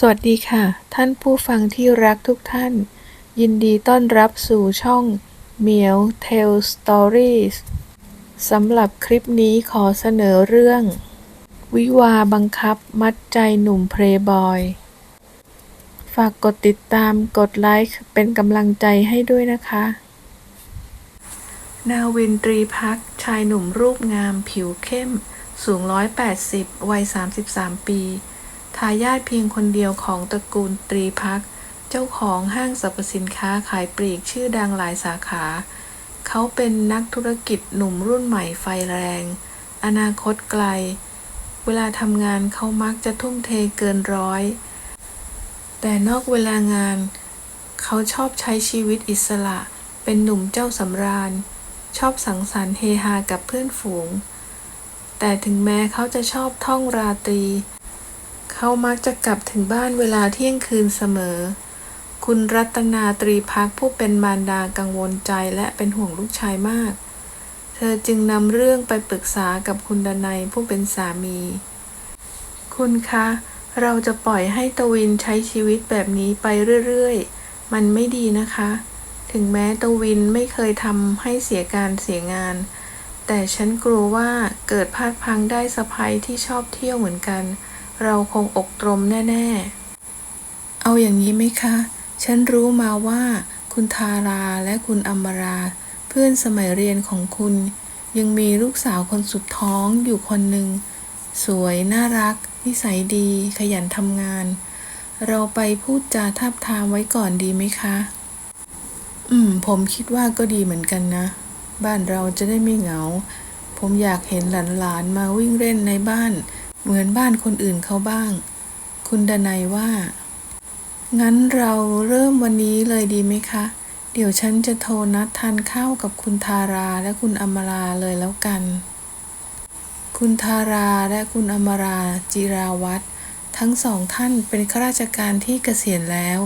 สวัสดีค่ะ ท่านผู้ฟังที่รักทุกท่าน ยินดีต้อนรับสู่ช่องเหมียว Tell Stories สำหรับคลิปนี้ขอเสนอเรื่อง วิวาบังคับมัดใจหนุ่มเพลย์บอย ฝากกดติดตามกดไลค์เป็นกำลังใจให้ด้วยนะคะ นาวินตรีพักชายหนุ่มรูปงามผิวเข้ม สูง 180 วัย 33 ปี ทายาทเพียงคนเดียวของตระกูลตรีพัก เจ้าของห้างสรรพสินค้าขายปลีกชื่อดังหลายสาขา เขาเป็นนักธุรกิจหนุ่มรุ่นใหม่ไฟแรง อนาคตไกล เวลาทำงานเขามักจะทุ่มเทเกินร้อย แต่นอกเวลางาน เขาชอบใช้ชีวิตอิสระ เป็นหนุ่มเจ้าสำราญ ชอบสังสรรค์เฮฮากับเพื่อนฝูง แต่ถึงแม้เขาจะชอบท่องราตรี เขามักจะกลับถึงบ้านเวลาเที่ยงคืนเสมอ คุณรัตนาตรีพักผู้เป็นมารดากังวลใจและเป็นห่วงลูกชายมาก เธอจึงนำเรื่องไปปรึกษากับคุณดนัยผู้เป็นสามี คุณคะ เราจะปล่อยให้ตวินใช้ชีวิตแบบนี้ไปเรื่อยๆ มันไม่ดีนะคะ ถึงแม้ตวินไม่เคยทำให้เสียการเสียงาน แต่ฉันกลัวว่าเกิดพลาดพังได้สะพ้ยที่ชอบเที่ยวเหมือนกัน เราคงอกตรมแน่ ๆ เอาอย่างนี้ไหมคะ ฉันรู้มาว่า คุณทาราและคุณอมรา เพื่อนสมัยเรียนของคุณ ยังมีลูกสาวคนสุดท้องอยู่คนหนึ่ง สวยน่ารัก นิสัยดี ขยันทำงาน เราไปพูดจาทับทามไว้ก่อนดีไหมคะ อืม ผมคิดว่าก็ดีเหมือนกันนะ บ้านเราจะได้ไม่เหงา ผมอยากเห็นหลานๆมาวิ่งเล่นในบ้าน เหมือนบ้านคนอื่นเขาบ้าง คุณดนัยว่า งั้นเราเริ่มวันนี้เลยดีไหมคะ เดี๋ยวฉันจะโทรนัดทานข้าวกับคุณทาราและคุณอมราเลยแล้วกัน คุณทาราและคุณอมราจิราวัตรทั้งสองท่านเป็นข้าราชการที่เกษียณแล้ว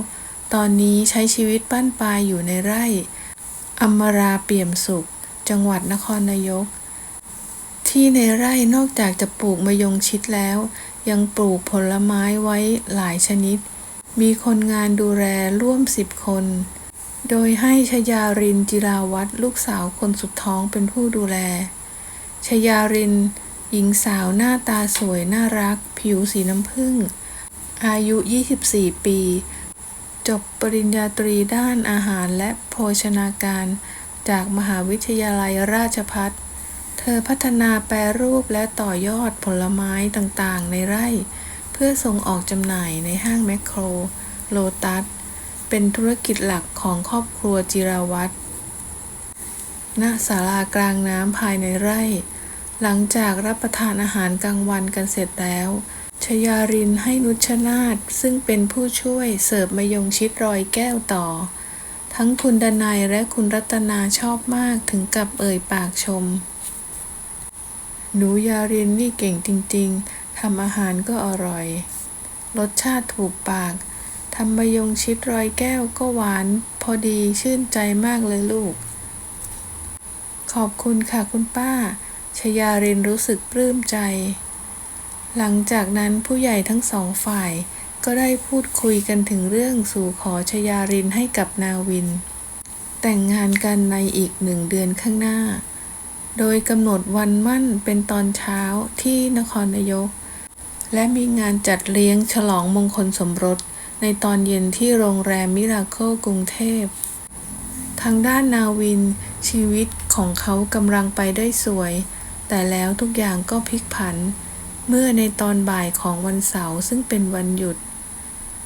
ตอนนี้ใช้ชีวิตบ้านปลายอยู่ในไร่อมราเปี่ยมสุข จังหวัดนครนายก ที่ในไร่นอกจากจะปลูกมะยงชิดแล้ว ยังปลูกผลไม้ไว้หลายชนิด มีคนงานดูแลร่วมสิบคน โดยให้ชยารินจิราวัตรลูกสาวคนสุดท้องเป็นผู้ดูแล ชยาริน หญิงสาวหน้าตาสวยน่ารัก ผิวสีน้ำผึ้ง อายุ 24 ปี จบปริญญาตรีด้านอาหารและโภชนาการ จากมหาวิทยาลัยราชภัฏ เธอพัฒนาแปรรูปและต่อยอดผลไม้ต่างๆ ในไร่ เพื่อส่งออกจำหน่ายในห้างแมคโคร โลตัส เป็นธุรกิจหลักของครอบครัวจิราวัตรณศาลากลางน้ำภายในไร่ หลังจากรับประทานอาหารกลางวันกันเสร็จแล้วชยารินให้นุชนาธซึ่งเป็นผู้ช่วยเสิร์ฟมะยงชิดรอยแก้วต่อ ทั้งคุณดนัยและคุณรัตนาชอบมากถึงกับเอ่ยปากชม หนูยารินนี่เก่งจริง ๆ ทำอาหารก็อร่อย รสชาติถูกปาก ทำมะยงชิดรอยแก้วก็หวาน พอดีชื่นใจมากเลยลูก ขอบคุณค่ะคุณป้า ชยารินรู้สึกปลื้มใจ หลังจากนั้นผู้ใหญ่ทั้งสองฝ่ายก็ได้พูดคุยกันถึงเรื่องสู่ขอชยารินให้กับนาวิน แต่งงานกันในอีกหนึ่งเดือนข้างหน้า โดยกำหนดวันมั่นเป็นตอนเช้าที่นครนายก และมีงานจัดเลี้ยงฉลองมงคลสมรส ในตอนเย็นที่โรงแรมมิราเคิลกรุงเทพ ทางด้านนาวิน ชีวิตของเขากำลังไปได้สวย แต่แล้วทุกอย่างก็พลิกผัน เมื่อในตอนบ่ายของวันเสาร์ซึ่งเป็นวันหยุด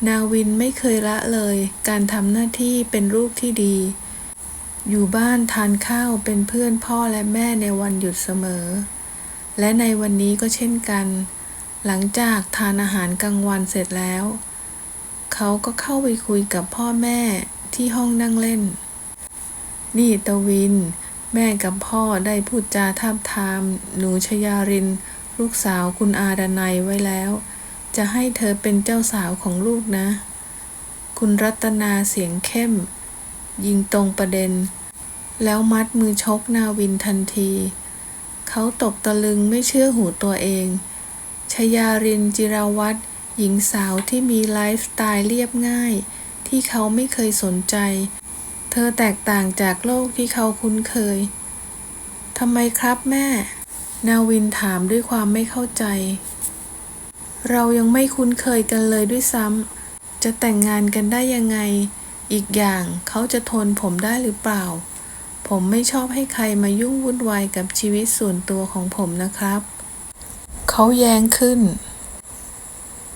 นาวินไม่เคยละเลยการทำหน้าที่เป็นลูกที่ดี อยู่บ้านทานข้าวเป็นเพื่อนพ่อและแม่ในวันหยุดเสมอ และในวันนี้ก็เช่นกัน หลังจากทานอาหารกลางวันเสร็จแล้ว เขาก็เข้าไปคุยกับพ่อแม่ที่ห้องนั่งเล่น นี่ตวิน แม่กับพ่อได้พูดจาทาบทาม หนูชยาริน ลูกสาวคุณอาดานัยไว้แล้ว จะให้เธอเป็นเจ้าสาวของลูกนะ คุณรัตนาเสียงเข้ม ยิงตรงประเด็น แล้วมัดมือชกนาวินทันที เขาตกตะลึงไม่เชื่อหูตัวเอง ชยารินจิราวัตรหญิงสาวที่มีไลฟ์สไตล์เรียบง่าย ที่เขาไม่เคยสนใจ เธอแตกต่างจากโลกที่เขาคุ้นเคยทำไมครับแม่ นาวินถามด้วยความไม่เข้าใจ เรายังไม่คุ้นเคยกันเลยด้วยซ้ำจะแต่งงานกันได้ยังไง อีกอย่างเขาจะทนผมได้หรือเปล่า ผมไม่ชอบให้ใครมายุ่งวุ่นวายกับชีวิตส่วนตัวของผมนะครับ เขาแย้งขึ้น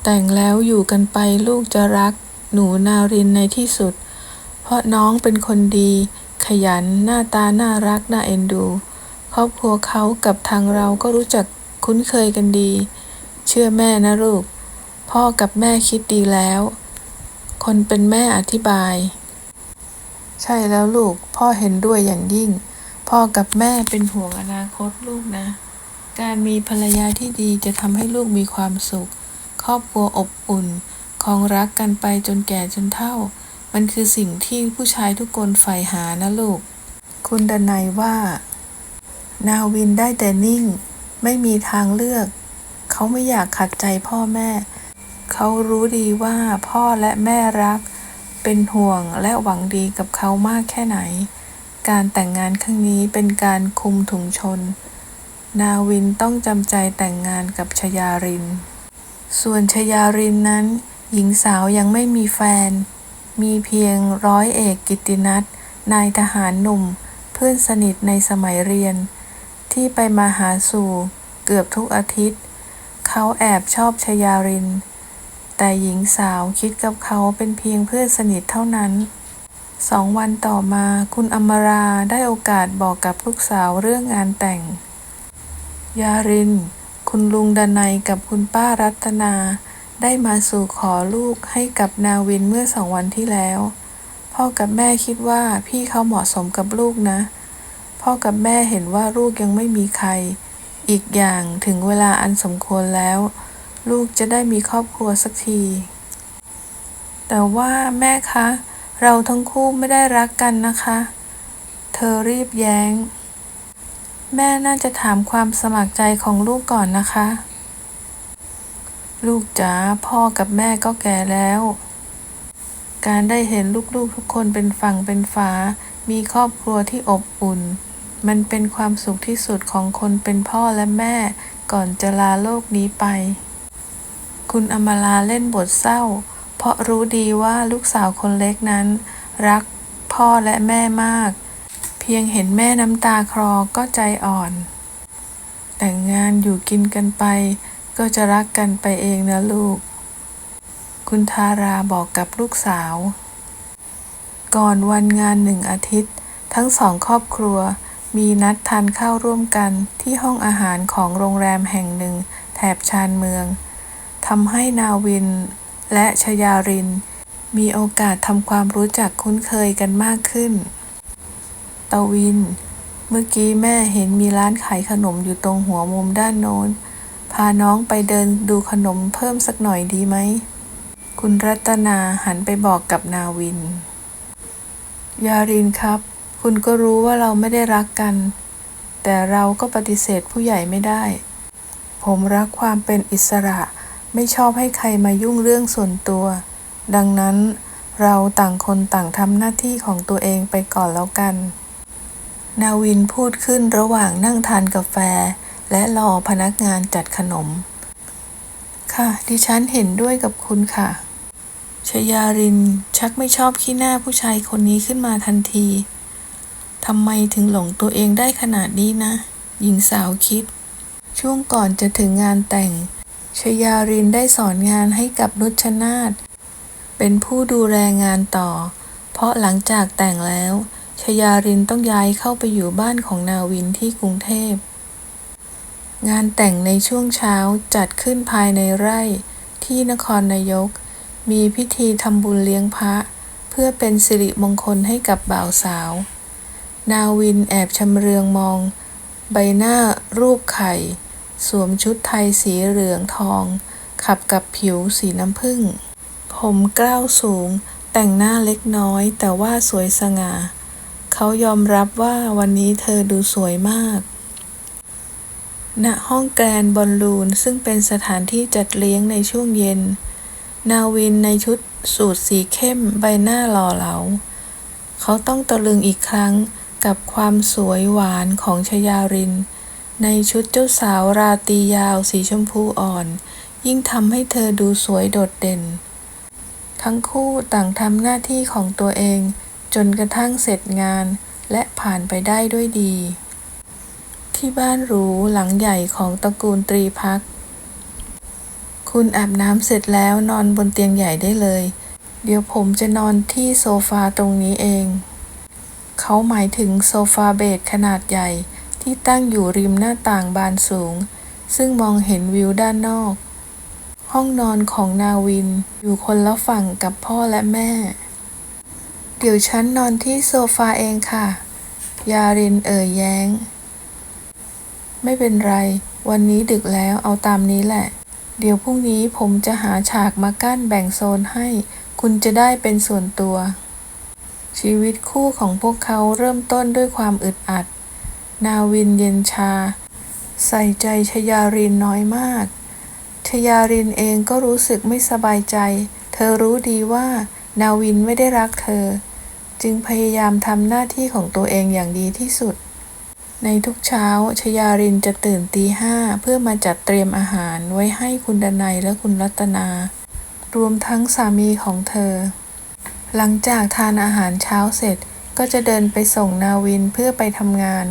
แต่งแล้วอยู่กันไปลูกจะรัก หนูนารินในที่สุด เพราะน้องเป็นคนดี ขยันหน้าตาน่ารักน่าเอ็นดู ครอบครัวเขากับทางเราก็รู้จักคุ้นเคยกันดี เชื่อแม่นะลูก พ่อกับแม่คิดดีแล้ว คนเป็นแม่อธิบาย ใช่แล้วลูก พ่อเห็นด้วยอย่างยิ่ง พ่อกับแม่เป็นห่วงอนาคตลูกนะ การมีภรรยาที่ดีจะทำให้ลูกมีความสุข ครอบครัวอบอุ่นคองรักกันไปจนแก่จนเฒ่า มันคือสิ่งที่ผู้ชายทุกคนใฝ่หานะลูก คุณดนัยว่า นาวินได้แต่นิ่ง ไม่มีทางเลือก เขาไม่อยากขัดใจพ่อแม่ เขารู้ดีว่าพ่อและแม่รัก เป็นห่วงและหวังดีกับเขามากแค่ไหน การแต่งงานครั้งนี้เป็นการคุมถุงชน นาวินต้องจำใจแต่งงานกับชยาริน ส่วนชยารินนั้น หญิงสาวยังไม่มีแฟน มีเพียงร้อยเอกกิตินัทนายทหารหนุ่ม เพื่อนสนิทในสมัยเรียน ที่ไปมาหาสู่เกือบทุกอาทิตย์ เขาแอบชอบชยาริน แต่หญิงสาวคิดกับเขาเป็นเพียงเพื่อนสนิทเท่านั้นสองวันต่อมาคุณอมราได้โอกาสบอกกับลูกสาวเรื่องงานแต่ง ยาริน คุณลุงดนัยกับคุณป้ารัตนา ได้มาสู่ขอลูกให้กับนาวินเมื่อสองวันที่แล้ว พ่อกับแม่คิดว่าพี่เขาเหมาะสมกับลูกนะ พ่อกับแม่เห็นว่าลูกยังไม่มีใคร อีกอย่างถึงเวลาอันสมควรแล้ว ลูกจะได้มีครอบครัวสักที แต่ว่าแม่คะ เราทั้งคู่ไม่ได้รักกันนะคะ เธอรีบแย้ง แม่น่าจะถามความสมัครใจของลูกก่อนนะคะ ลูกจ๋าพ่อกับแม่ก็แก่แล้ว การได้เห็นลูกๆทุกคนเป็นฝั่งเป็นฝา มีครอบครัวที่อบอุ่นมันเป็นความสุขที่สุดของคนเป็นพ่อและแม่ก่อนจะลาโลกนี้ไป คุณอมราเล่นบทเศร้า เพราะรู้ดีว่าลูกสาวคนเล็กนั้น รักพ่อและแม่มาก เพียงเห็นแม่น้ำตาคลอก็ใจอ่อน แต่งงานอยู่กินกันไป ก็จะรักกันไปเองนะลูก คุณทาราบอกกับลูกสาว ก่อนวันงานหนึ่งอาทิตย์ ทั้งสองครอบครัวมีนัดทานข้าวร่วมกันที่ห้องอาหารของโรงแรมแห่งหนึ่งแถบชานเมือง ทำให้นาวินและชยาริน มีโอกาสทำความรู้จักคุ้นเคยกันมากขึ้น ตะวิน เมื่อกี้แม่เห็นมีร้านขายขนมอยู่ตรงหัวมุมด้านโน้น พาน้องไปเดินดูขนมเพิ่มสักหน่อยดีไหม คุณรัตนาหันไปบอกกับนาวิน ยารินครับ คุณก็รู้ว่าเราไม่ได้รักกัน แต่เราก็ปฏิเสธผู้ใหญ่ไม่ได้ ผมรักความเป็นอิสระ ไม่ชอบให้ใครมายุ่งเรื่องส่วนตัว ดังนั้นเราต่างคนต่างทำหน้าที่ของตัวเองไปก่อนแล้วกัน นาวินพูดขึ้นระหว่างนั่งทานกาแฟ และรอพนักงานจัดขนม ค่ะ ดิฉันเห็นด้วยกับคุณค่ะชยารินชักไม่ชอบขี้หน้าผู้ชายคนนี้ขึ้นมาทันที ทำไมถึงหลงตัวเองได้ขนาดนี้นะ หญิงสาวคิด ช่วงก่อนจะถึงงานแต่ง ชยารินได้สอนงานให้กับนุชนาธเป็นผู้ดูแลงานต่อ เพราะหลังจากแต่งแล้ว ชยารินต้องย้ายเข้าไปอยู่บ้านของนาวินที่กรุงเทพ งานแต่งในช่วงเช้าจัดขึ้นภายในไร่ที่นครนายก มีพิธีทำบุญเลี้ยงพระ เพื่อเป็นสิริมงคลให้กับบ่าวสาว นาวินแอบชำเรืองมอง ใบหน้ารูปไข่ สวมชุดไทยสีเหลืองทอง ขับกับผิวสีน้ำผึ้ง ผมเกล้าวสูง แต่งหน้าเล็กน้อย แต่ว่าสวยสง่า เขายอมรับว่าวันนี้เธอดูสวยมาก ณ ห้องแกรนบอลลูน ซึ่งเป็นสถานที่จัดเลี้ยงในช่วงเย็น นาวินในชุดสูทสีเข้มใบหน้าหล่อเหลา เขาต้องตะลึงอีกครั้งกับความสวยหวานของชยาริน ในชุดเจ้าสาวราตรียาวสีชมพูอ่อน ยิ่งทำให้เธอดูสวยโดดเด่น ทั้งคู่ต่างทำหน้าที่ของตัวเอง จนกระทั่งเสร็จงานและผ่านไปได้ด้วยดี ที่บ้านหรูหลังใหญ่ของตระกูลตรีพัก คุณอาบน้ำเสร็จแล้วนอนบนเตียงใหญ่ได้เลย เดี๋ยวผมจะนอนที่โซฟาตรงนี้เอง เขาหมายถึงโซฟาเบดขนาดใหญ่ ที่ตั้งอยู่ริมหน้าต่างบานสูง ซึ่งมองเห็นวิวด้านนอก ห้องนอนของนาวินอยู่คนละฝั่งกับพ่อและแม่ เดี๋ยวฉันนอนที่โซฟาเองค่ะ ยารินเอ่ยแย้ง ไม่เป็นไร วันนี้ดึกแล้วเอาตามนี้แหละ เดี๋ยวพรุ่งนี้ผมจะหาฉากมากั้นแบ่งโซนให้ คุณจะได้เป็นส่วนตัวชีวิตคู่ของพวกเขาเริ่มต้นด้วยความอึดอัด นาวินเย็นชา ใส่ใจชยารินน้อยมาก ชยารินเองก็รู้สึกไม่สบายใจ เธอรู้ดีว่า นาวินไม่ได้รักเธอ จึงพยายามทำหน้าที่ของตัวเองอย่างดีที่สุด ในทุกเช้าชยารินจะตื่นตีห้าเพื่อมาจัดเตรียมอาหารไว้ให้คุณดนัยและคุณรัตนา รวมทั้งสามีของเธอ หลังจากทานอาหารเช้าเสร็จก็จะเดินไปส่งนาวินเพื่อไปทำงาน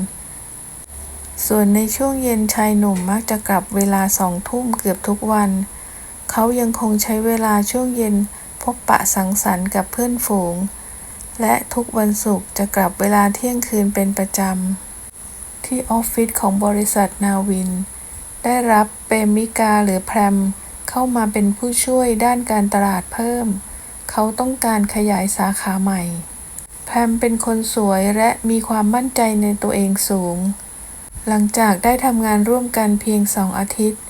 ส่วนในช่วงเย็นชายหนุ่มมักจะกลับเวลาสองทุ่มเกือบทุกวัน เขายังคงใช้เวลาช่วงเย็นพบปะสังสรรค์กับเพื่อนฝูง และทุกวันศุกร์จะกลับเวลาเที่ยงคืนเป็นประจำ ที่ออฟฟิศของบริษัทนาวิน ได้รับเปมิกาหรือแพรมเข้ามาเป็นผู้ช่วยด้านการตลาดเพิ่ม เขาต้องการขยายสาขาใหม่ แพรมเป็นคนสวยและมีความมั่นใจในตัวเองสูง หลังจากได้ทำงานร่วมกันเพียงสองอาทิตย์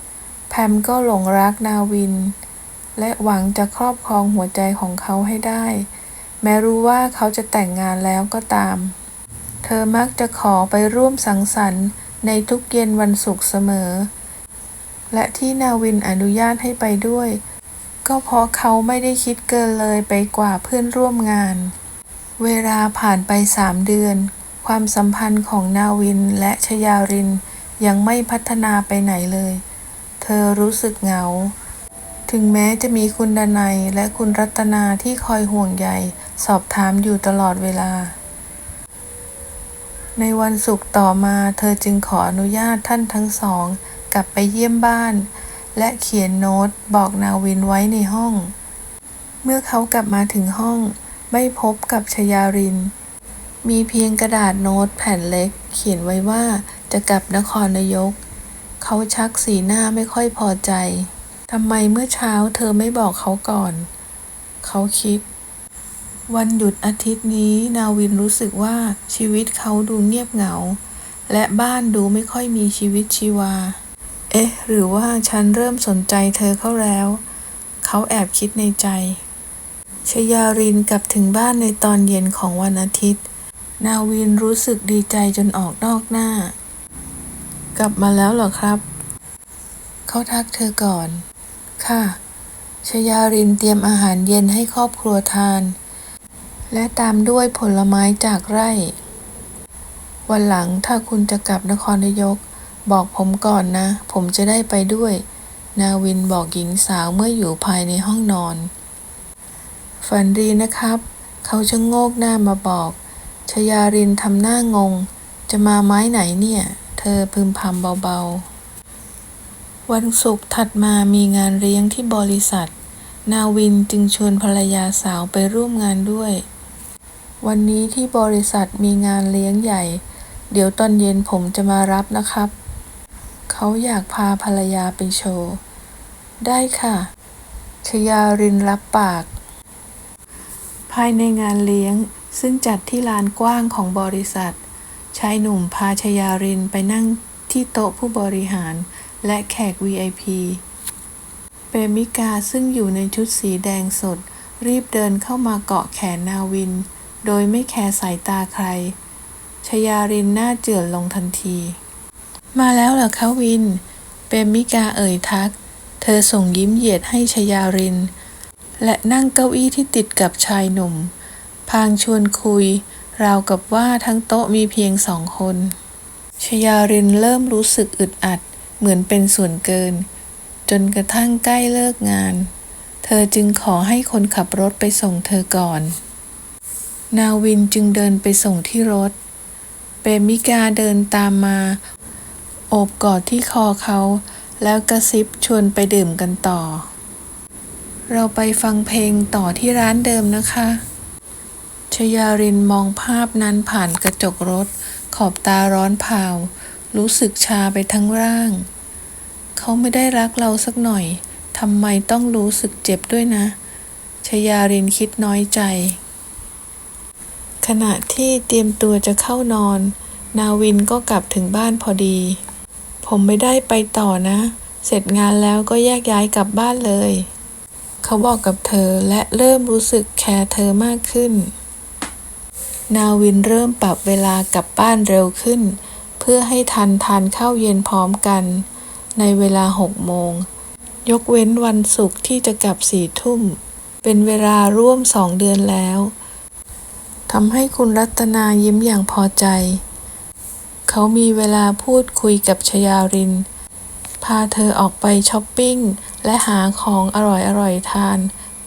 แพมก็หลงรักนาวิน และหวังจะครอบครองหัวใจของเขาให้ได้ แม้รู้ว่าเขาจะแต่งงานแล้วก็ตาม เธอมักจะขอไปร่วมสังสรรค์ในทุกเย็นวันศุกร์เสมอ และที่นาวินอนุญาตให้ไปด้วย ก็เพราะเขาไม่ได้คิดเกินเลยไปกว่าเพื่อนร่วมงาน เวลาผ่านไปสามเดือน ความสัมพันธ์ของนาวินและชยารินยังไม่พัฒนาไปไหนเลย เธอรู้สึกเหงา ถึงแม้จะมีคุณดนัยและคุณรัตนาที่คอยห่วงใยสอบถามอยู่ตลอดเวลา ในวันศุกร์ต่อมาเธอจึงขออนุญาตท่านทั้งสอง กลับไปเยี่ยมบ้าน และเขียนโน้ตบอกนาวินไว้ในห้อง เมื่อเขากลับมาถึงห้อง ไม่พบกับชยาริน มีเพียงกระดาษโน้ตแผ่นเล็ก เขียนไว้ว่าจะกลับนครนายก เขาชักสีหน้าไม่ค่อยพอใจทำไมเมื่อเช้าเธอไม่บอกเขาก่อน เขาคิด วันหยุดอาทิตย์นี้นาวินรู้สึกว่าชีวิตเขาดูเงียบเหงา และบ้านดูไม่ค่อยมีชีวิตชีวา เอ๊ะ หรือว่าฉันเริ่มสนใจเธอเข้าแล้ว เขาแอบคิดในใจชยารินกลับถึงบ้านในตอนเย็นของวันอาทิตย์ นาวินรู้สึกดีใจจนออกนอกหน้า กลับมาแล้วเหรอครับ เขาทักเธอก่อน ค่ะ ชยารินเตรียมอาหารเย็นให้ครอบครัวทาน และตามด้วยผลไม้จากไร่ วันหลังถ้าคุณจะกลับนครนายก บอกผมก่อนนะ ผมจะได้ไปด้วย นาวินบอกหญิงสาวเมื่ออยู่ภายในห้องนอน ฝันดีนะครับ เขาชะโงกหน้ามาบอก ชยารินทำหน้างง จะมาไม้ไหนเนี่ย เธอพึมพำเบาๆ วันศุกร์ถัดมามีงานเลี้ยงที่บริษัท นาวินจึงชวนภรรยาสาวไปร่วมงานด้วย วันนี้ที่บริษัทมีงานเลี้ยงใหญ่ เดี๋ยวตอนเย็นผมจะมารับนะครับ เขาอยากพาภรรยาไปโชว์ ได้ค่ะ ชยารินรับปาก ภายในงานเลี้ยง ซึ่งจัดที่ลานกว้างของบริษัท ชายหนุ่มพาชยารินไปนั่งที่โต๊ะผู้บริหารและแขก VIP เปมิกาซึ่งอยู่ในชุดสีแดงสด รีบเดินเข้ามาเกาะแขนนาวิน โดยไม่แคร์สายตาใคร ชยารินหน้าเจือนลงทันที มาแล้วเหรอคะวิน เปมิกาเอ่ยทัก เธอส่งยิ้มเหยียดให้ชยาริน และนั่งเก้าอี้ที่ติดกับชายหนุ่ม พางชวนคุย ราวกับว่าทั้งโต๊ะมีเพียงสองคน ชยารินเริ่มรู้สึกอึดอัด เหมือนเป็นส่วนเกิน จนกระทั่งใกล้เลิกงาน เธอจึงขอให้คนขับรถไปส่งเธอก่อน นาวินจึงเดินไปส่งที่รถ เปมิกาเดินตามมา โอบกอดที่คอเขา แล้วกระซิบชวนไปดื่มกันต่อ เราไปฟังเพลงต่อที่ร้านเดิมนะคะ ชยารินมองภาพนั้นผ่านกระจกรถ ขอบตาร้อนเผารู้สึกชาไปทั้งร่าง เขาไม่ได้รักเราสักหน่อยทำไมต้องรู้สึกเจ็บด้วยนะ ชยารินคิดน้อยใจ ขณะที่เตรียมตัวจะเข้านอน นาวินก็กลับถึงบ้านพอดี ผมไม่ได้ไปต่อนะ เสร็จงานแล้วก็แยกย้ายกลับบ้านเลย เขาบอกกับเธอและเริ่มรู้สึกแคร์เธอมากขึ้น นาวินเริ่มปรับเวลากลับบ้านเร็วขึ้น เพื่อให้ทันทานข้าวเย็นพร้อมกัน ในเวลาหกโมง ยกเว้นวันศุกร์ที่จะกลับสี่ทุ่ม เป็นเวลาร่วมสองเดือนแล้วทำให้คุณรัตนายิ้มอย่างพอใจ เขามีเวลาพูดคุยกับชยาริน พาเธอออกไปช้อปปิ้ง และหาของอร่อยๆทาน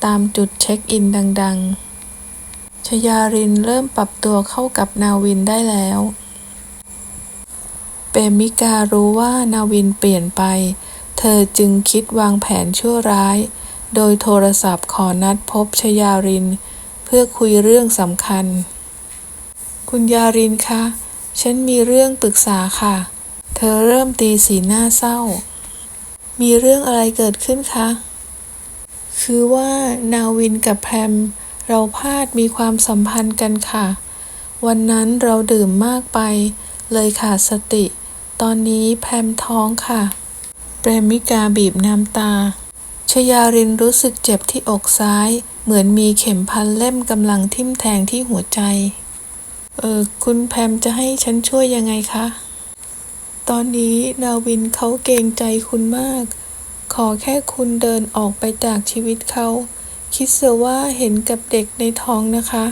ตามจุดเช็คอินดัง ๆ ชยารินเริ่มปรับตัวเข้ากับนาวินได้แล้ว เปมิการู้ว่านาวินเปลี่ยนไป เธอจึงคิดวางแผนชั่วร้าย โดยโทรศัพท์ขอนัดพบชยาริน เพื่อคุยเรื่องสำคัญ คุณยารินคะ ฉันมีเรื่องปรึกษาค่ะ เธอเริ่มตีสีหน้าเศร้า มีเรื่องอะไรเกิดขึ้นคะ คือว่านาวินกับแพม เราพลาดมีความสัมพันธ์กันค่ะ วันนั้นเราดื่มมากไป เลยขาดสติ ตอนนี้แพมท้องค่ะเปรมิกาบีบน้ำตา ชยารินรู้สึกเจ็บที่อกซ้าย เหมือนมีเข็มพันเล่มกำลังทิ่มแทงที่หัวใจ เออ คุณแพมจะให้ฉันช่วยยังไงคะ ตอนนี้นาวินเขาเกรงใจคุณมาก ขอแค่คุณเดินออกไปจากชีวิตเขา คิดเสียว่าเห็นกับเด็กในท้องนะคะ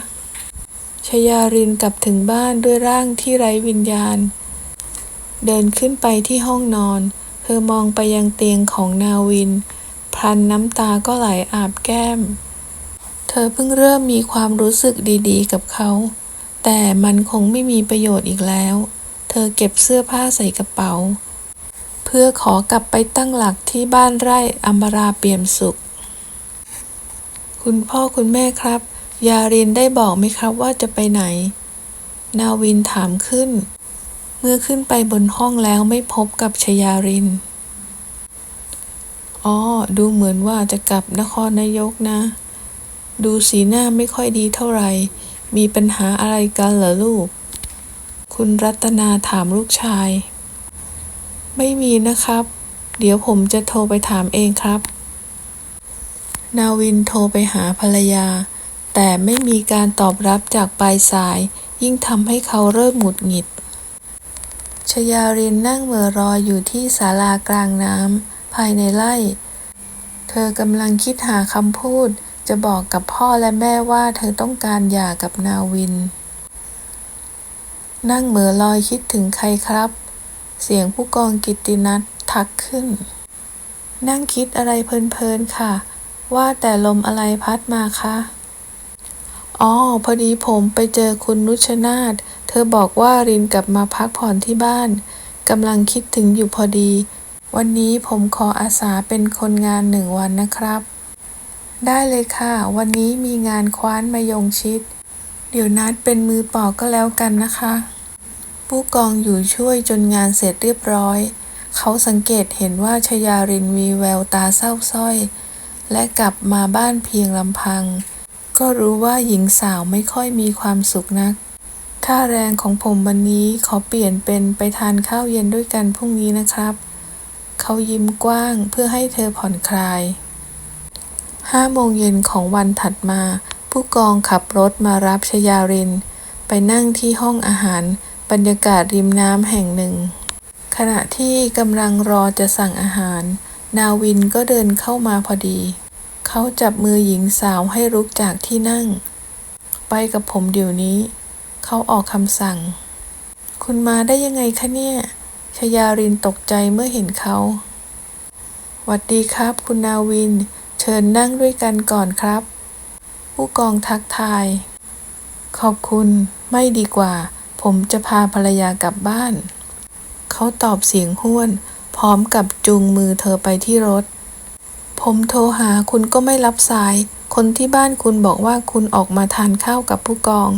ชยารินกลับถึงบ้านด้วยร่างที่ไร้วิญญาณ เดินขึ้นไปที่ห้องนอน เธอมองไปยังเตียงของนาวิน พลันน้ำตาก็ไหลอาบแก้ม เธอเพิ่งเริ่มมีความรู้สึกดีๆ กับเขา แต่มันคงไม่มีประโยชน์อีกแล้ว เธอเก็บเสื้อผ้าใส่กระเป๋า เพื่อขอกลับไปตั้งหลักที่บ้านไร่อัมบราเปี่ยมสุข คุณพ่อคุณแม่ครับ ยารินได้บอกไหมครับว่าจะไปไหน นาวินถามขึ้น เมื่อขึ้นไปบนห้องแล้วไม่พบกับชยาริน อ๋อ ดูเหมือนว่าจะกลับนครนายกนะ ดูสีหน้าไม่ค่อยดีเท่าไหร่ มีปัญหาอะไรกันเหรอลูก คุณรัตนาถามลูกชาย ไม่มีนะครับ เดี๋ยวผมจะโทรไปถามเองครับ นาวินโทรไปหาภรรยา แต่ไม่มีการตอบรับจากปลายสาย ยิ่งทำให้เขาเริ่มหงุดหงิด ชยารินนั่งเม่อรออยู่ที่ศาลากลางน้ำภายในไร่ เธอกำลังคิดหาคำพูด จะบอกกับพ่อและแม่ว่าเธอต้องการหย่ากับนาวิน นั่งเหม่อลอยคิดถึงใครครับ เสียงผู้กองกิตตินัททักขึ้น นั่งคิดอะไรเพลินๆค่ะ ว่าแต่ลมอะไรพัดมาคะ อ๋อ พอดีผมไปเจอคุณนุชนาธเธอบอกว่ารินกลับมาพักผ่อนที่บ้าน กำลังคิดถึงอยู่พอดี วันนี้ผมขออาสาเป็นคนงานหนึ่งวันนะครับ ได้เลยค่ะ วันนี้มีงานคว้านมายงชิด เดี๋ยวนัดเป็นมือปอกก็แล้วกันนะคะ ผู้กองอยู่ช่วยจนงานเสร็จเรียบร้อย เขาสังเกตเห็นว่าชยารินมีแววตาเศร้าสร้อย และกลับมาบ้านเพียงลำพัง ก็รู้ว่าหญิงสาวไม่ค่อยมีความสุขนัก ค่าแรงของผมวันนี้ขอเปลี่ยนเป็นไปทานข้าวเย็นด้วยกันพรุ่งนี้นะครับ เขายิ้มกว้างเพื่อให้เธอผ่อนคลายห้าโมงเย็นของวันถัดมา ผู้กองขับรถมารับชยาริน ไปนั่งที่ห้องอาหาร บรรยากาศริมน้ำแห่งหนึ่ง ขณะที่กำลังรอจะสั่งอาหาร นาวินก็เดินเข้ามาพอดี เขาจับมือหญิงสาวให้ลุกจากที่นั่ง ไปกับผมเดี๋ยวนี้ เขาออกคำสั่ง คุณมาได้ยังไงคะเนี่ย ชยารินตกใจเมื่อเห็นเขาหวัดดีครับ คุณนาวิน เชิญนั่งด้วยกันก่อนครับ ผู้กองทักทาย ขอบคุณ ไม่ดีกว่า ผมจะพาภรรยากลับบ้าน เขาตอบเสียงห้วน พร้อมกับจูงมือเธอไปที่รถ ผมโทรหาคุณก็ไม่รับสาย คนที่บ้านคุณบอกว่าคุณออกมาทานข้าวกับผู้กอง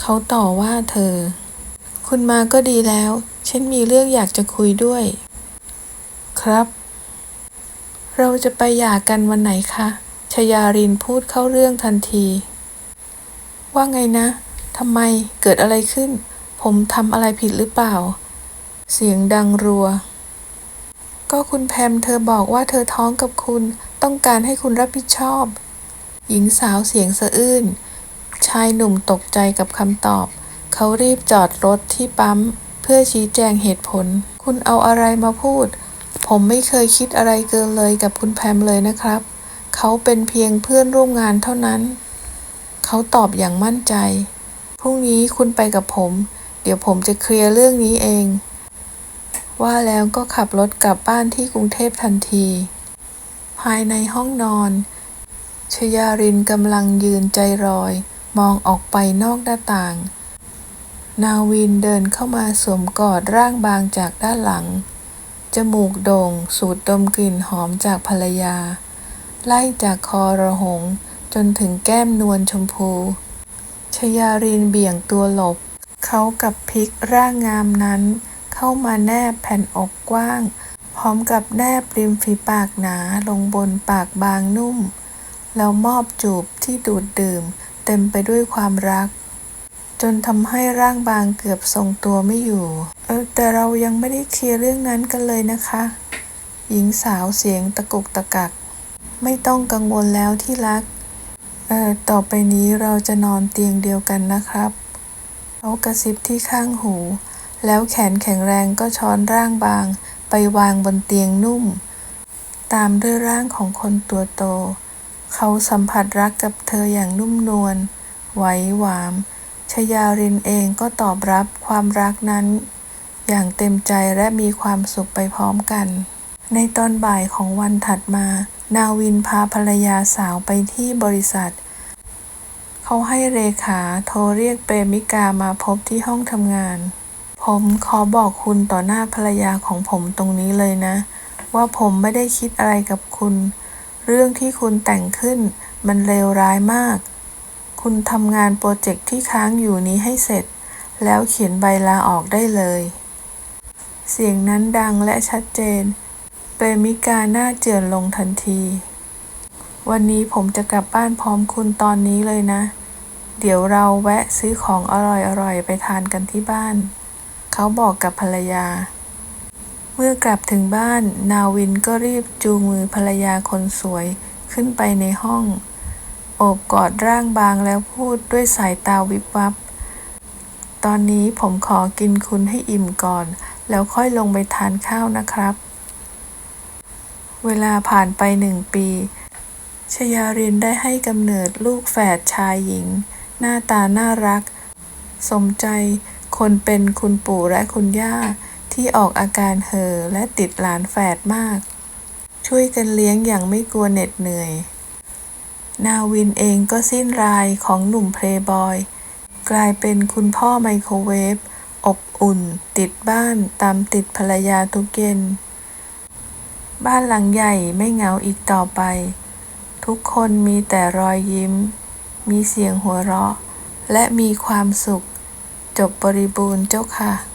เขาต่อว่าเธอ คุณมาก็ดีแล้ว ฉันมีเรื่องอยากจะคุยด้วย ครับ เราจะไปหย่ากันวันไหนคะชยารินพูดเข้าเรื่องทันที ว่าไงนะทำไมเกิดอะไรขึ้น ผมทำอะไรผิดหรือเปล่า เสียงดังรัว ก็คุณแพมเธอบอกว่าเธอท้องกับคุณ ต้องการให้คุณรับผิดชอบ หญิงสาวเสียงสะอื้น ชายหนุ่มตกใจกับคำตอบ เขารีบจอดรถที่ปั๊ม เพื่อชี้แจงเหตุผล คุณเอาอะไรมาพูด ผมไม่เคยคิดอะไรเกินเลยกับคุณแพมเลยนะครับ เขาเป็นเพียงเพื่อนร่วมงานเท่านั้น เขาตอบอย่างมั่นใจ พรุ่งนี้คุณไปกับผม เดี๋ยวผมจะเคลียร์เรื่องนี้เอง ว่าแล้วก็ขับรถกลับบ้านที่กรุงเทพทันที ภายในห้องนอน ชยารินกำลังยืนใจรอย มองออกไปนอกหน้าต่าง นาวินเดินเข้ามาสวมกอดร่างบางจากด้านหลัง จมูกโด่ง สูดดมกลิ่นหอมจากภรรยา ไล่จากคอระหง จนถึงแก้มนวลชมพู ชยารินเบี่ยงตัวหลบ เขากับพลิกร่างงามนั้น เข้ามาแนบแผ่นอกกว้าง พร้อมกับแนบริมฝีปากหนาลงบนปากบางนุ่ม แล้วมอบจูบที่ดูดดื่ม เต็มไปด้วยความรัก จนทำให้ร่างบางเกือบทรงตัวไม่อยู่ เออแต่เรายังไม่ได้เคลียร์เรื่องนั้นกันเลยนะคะ หญิงสาวเสียงตะกุกตะกัก ไม่ต้องกังวลแล้วที่รัก เออต่อไปนี้เราจะนอนเตียงเดียวกันนะครับเขากระซิบที่ข้างหู แล้วแขนแข็งแรงก็ช้อนร่างบาง ไปวางบนเตียงนุ่ม ตามด้วยร่างของคนตัวโต เขาสัมผัสรักกับเธออย่างนุ่มนวลไหวหวามชยารินเองก็ตอบรับความรักนั้น อย่างเต็มใจและมีความสุขไปพร้อมกัน ในตอนบ่ายของวันถัดมา นาวินพาภรรยาสาวไปที่บริษัท เขาให้เลขาโทรเรียกเปรมิกามาพบที่ห้องทำงาน ผมขอบอกคุณต่อหน้าภรรยาของผมตรงนี้เลยนะ ว่าผมไม่ได้คิดอะไรกับคุณ เรื่องที่คุณแต่งขึ้นมันเลวร้ายมาก คุณทำงานโปรเจกต์ที่ค้างอยู่นี้ให้เสร็จ แล้วเขียนใบลาออกได้เลย เสียงนั้นดังและชัดเจน เปรมิกาหน้าเจือนลงทันที วันนี้ผมจะกลับบ้านพร้อมคุณตอนนี้เลยนะ เดี๋ยวเราแวะซื้อของอร่อยๆไปทานกันที่บ้าน เขาบอกกับภรรยา เมื่อกลับถึงบ้าน นาวินก็รีบจูงมือภรรยาคนสวยขึ้นไปในห้อง โอบกอดร่างบางแล้วพูดด้วยสายตาวิบวับ ตอนนี้ผมขอกินคุณให้อิ่มก่อน แล้วค่อยลงไปทานข้าวนะครับ เวลาผ่านไปหนึ่งปีชยารินได้ให้กำเนิดลูกแฝดชายหญิง หน้าตาน่ารัก สมใจ คนเป็นคุณปู่และคุณย่า ที่ออกอาการเห่อและติดหลานแฝดมาก ช่วยกันเลี้ยงอย่างไม่กลัวเหน็ดเหนื่อย นาวินเองก็สิ้นรายของหนุ่มเพลย์บอย กลายเป็นคุณพ่อไมโครเวฟอบอุ่น ติดบ้านตามติดภรรยาทุกเย็น บ้านหลังใหญ่ไม่เหงาอีกต่อไป ทุกคนมีแต่รอยยิ้ม มีเสียงหัวเราะ และมีความสุข จบบริบูรณ์เจ้าค่ะ